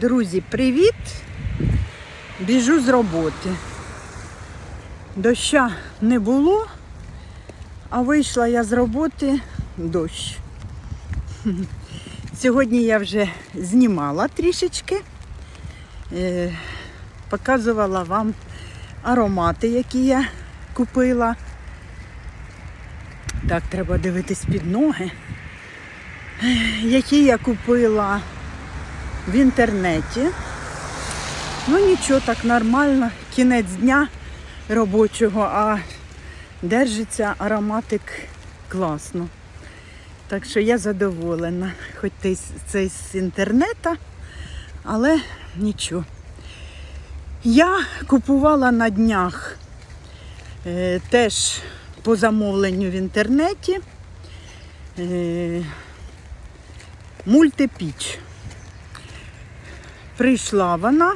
Друзі, привіт! Біжу з роботи. Доща не було, а вийшла я з роботи дощ. Сьогодні я вже знімала трішечки, е, показувала вам аромати, які я купила. Так, треба дивитись під ноги. Які я купила в інтернеті. Ну нічого, так нормально. Кінець дня робочого, а держиться ароматик класно. Так що я задоволена, хоч це з інтернету, але нічого. Я купувала на днях е, теж по замовленню в інтернеті е, мультипіч. Прийшла вона,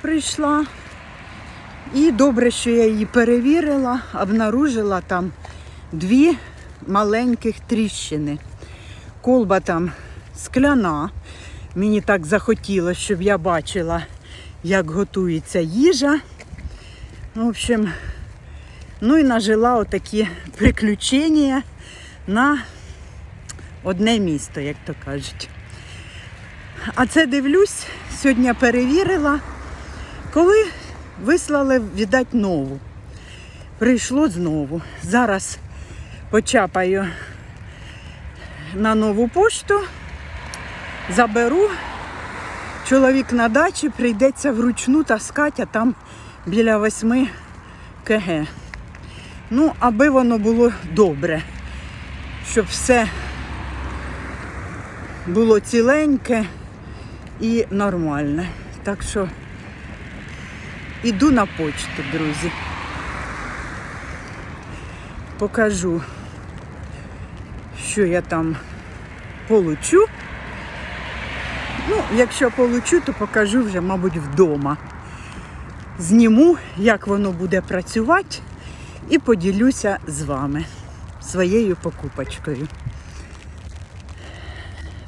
прийшла. І добре, що я її перевірила, обнаружила там дві маленьких тріщини. Колба там скляна. Мені так захотілося, щоб я бачила, як готується їжа. В общем, ну і нажила отакі приключення на одне місто, як то кажуть. А це дивлюсь, сьогодні перевірила, коли вислали віддати нову. Прийшло знову. Зараз почапаю на нову пошту, заберу. Чоловік на дачі прийдеться вручну таскати, а там біля восьми КГ. Ну, аби воно було добре, щоб все було ціленьке і нормальне. Так що іду на почту, друзі. Покажу, що я там получу. Ну, якщо получу, то покажу вже, мабуть, вдома. Зніму, як воно буде працювати, і поділюся з вами своєю покупочкою.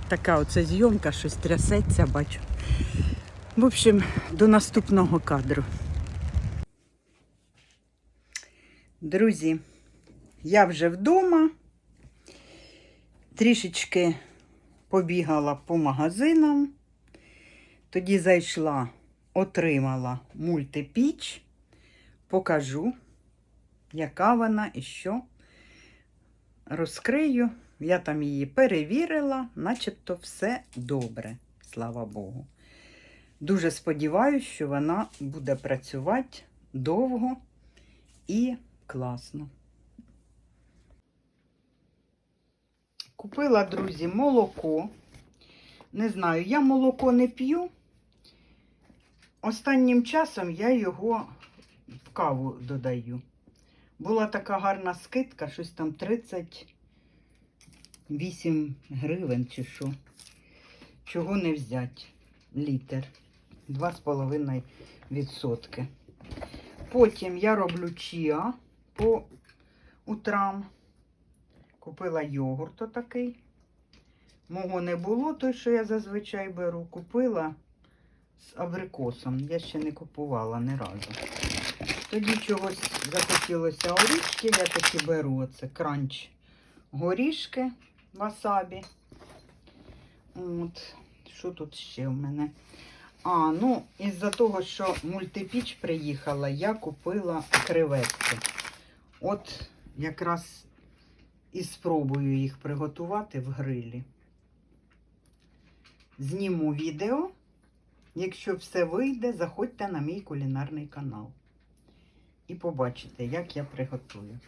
Така оце зйомка, щось трясеться, бачу. В общем, до наступного кадру. Друзі, я вже вдома. Трішечки побігала по магазинам. Тоді зайшла, отримала мультипіч. Покажу, яка вона і що. Розкрию. Я там її перевірила, начебто все добре, слава Богу. Дуже сподіваюся, що вона буде працювати довго і класно. Купила, друзі, молоко. Не знаю, я молоко не п'ю. Останнім часом я його в каву додаю. Була така гарна скидка, щось там 38 гривень чи що. Чого не взяти? Літр. 2,5%. Потім я роблю чіа по утрам. Купила йогурт отакий. Мого не було, той, що я зазвичай беру. Купила з абрикосом. Я ще не купувала ні разу. Тоді чогось захотілося орішки, я таки беру оце кранч горішки васабі. От, що тут ще в мене? А, ну, із-за того, що мультипіч приїхала, я купила креветки. От якраз і спробую їх приготувати в грилі. Зніму відео. Якщо все вийде, заходьте на мій кулінарний канал. І побачите, як я приготую.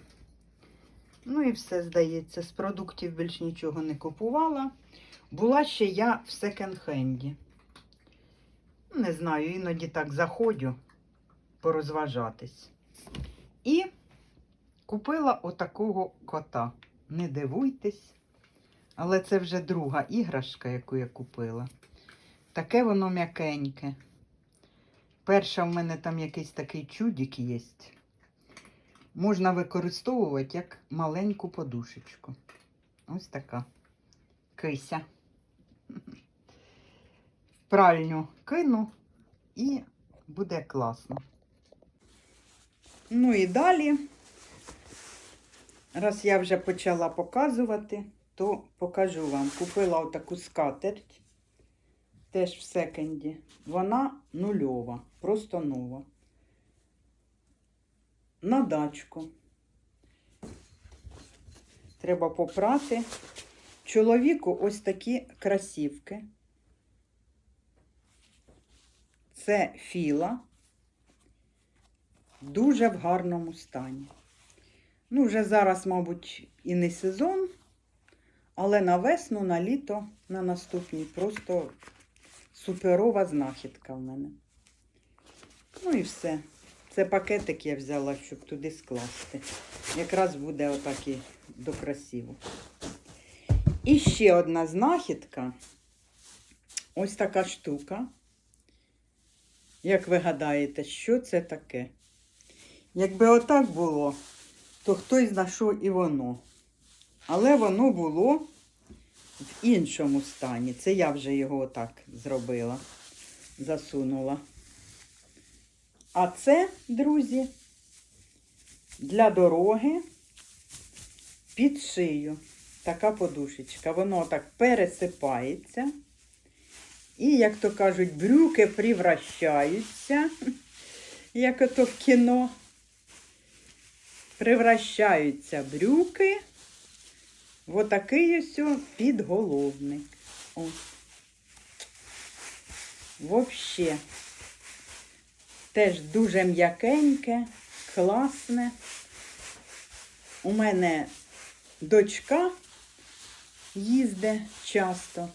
Ну і все, здається, з продуктів більш нічого не купувала. Була ще я в секонд-хенді. Не знаю, іноді так заходжу порозважатись. І купила отакого кота. Не дивуйтесь, але це вже друга іграшка, яку я купила. Таке воно м'якеньке. Перша в мене там якийсь такий чудик є. Можна використовувати як маленьку подушечку. Ось така кися. Пральню кину і буде класно. Ну і далі, раз я вже почала показувати, то покажу вам. Купила отаку скатерть, теж в секонді. Вона нульова, просто нова. На дачку. Треба попрати. Чоловіку ось такі красівки. Це філа. Дуже в гарному стані. Ну, вже зараз, мабуть, і не сезон, але на весну, на літо, на наступні просто суперова знахідка в мене. Ну і все. Це пакетик я взяла, щоб туди скласти. Якраз буде отак і до красиво. І ще одна знахідка. Ось така штука. Як ви гадаєте, що це таке? Якби отак було, то хтось знайшов і воно. Але воно було в іншому стані. Це я вже його отак зробила, засунула. А це, друзі, для дороги під шию. Така подушечка. Воно так пересипається. І, як то кажуть, брюки превращаються, як ото в кіно. Превращаються брюки в отакий ось підголовник. Ось. Вообще. Теж дуже м'якеньке, класне. У мене дочка їздить часто.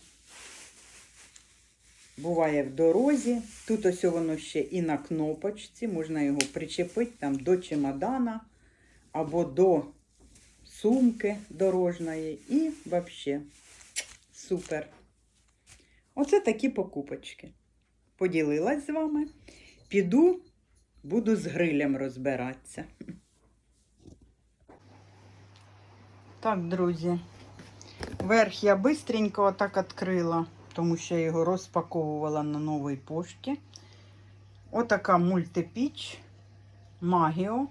Буває в дорозі. Тут ось воно ще і на кнопочці. Можна його причепити там до чемодана або до сумки дорожньої. І взагалі супер. Оце такі покупочки. Поділилась з вами. Піду, буду з грилем розбиратися. Так, друзі, верх я бистренько отак відкрила, тому що я його розпаковувала на новій пошті. Отака мультипіч Магіо.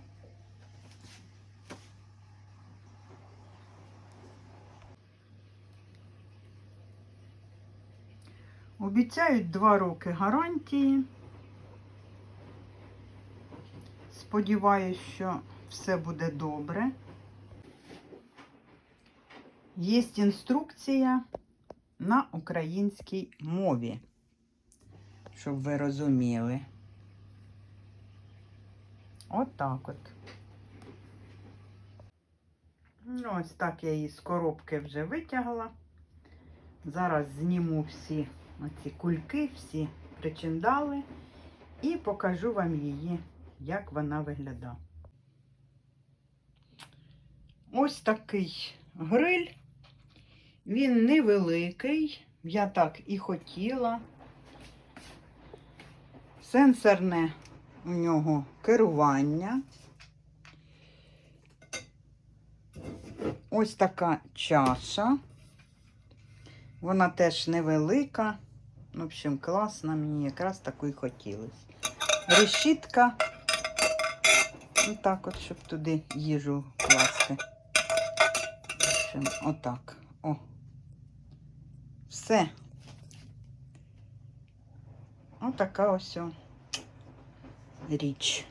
Обіцяють 2 роки гарантії. Сподіваюсь, що все буде добре. Є інструкція на українській мові, щоб ви розуміли. Отак от. Ну, ось так я її з коробки вже витягла. Зараз зніму всі оці кульки, всі причиндали і покажу вам її, як вона виглядає. Ось такий гриль. Він невеликий, я так і хотіла. Сенсорне у нього керування. Ось така чаша. Вона теж невелика. В общем, класна, мені якраз таку і хотілося. Решітка. Отак от, щоб туди їжу класти. В общем, отак. О. Все. Отака ось річ.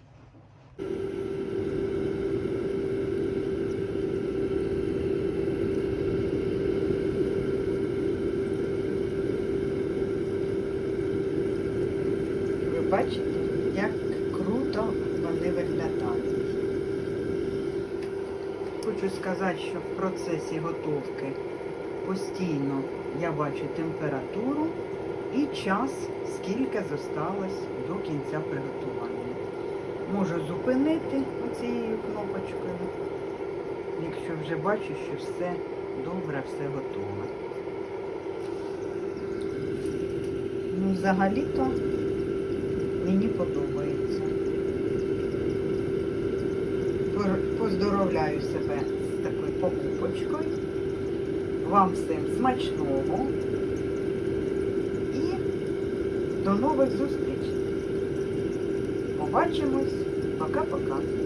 Ви бачите, як круто вони виглядають. Хочу сказати, що в процесі готовки постійно я бачу температуру і час, скільки зосталось до кінця приготування. Можу зупинити оцією кнопочкою, якщо вже бачу, що все добре, все готове. Ну, взагалі-то Мені подобається. Поздоровляю себе з такою покупочкою. Вам всім смачного і до нових зустрічей. Побачимось. Пока-пока.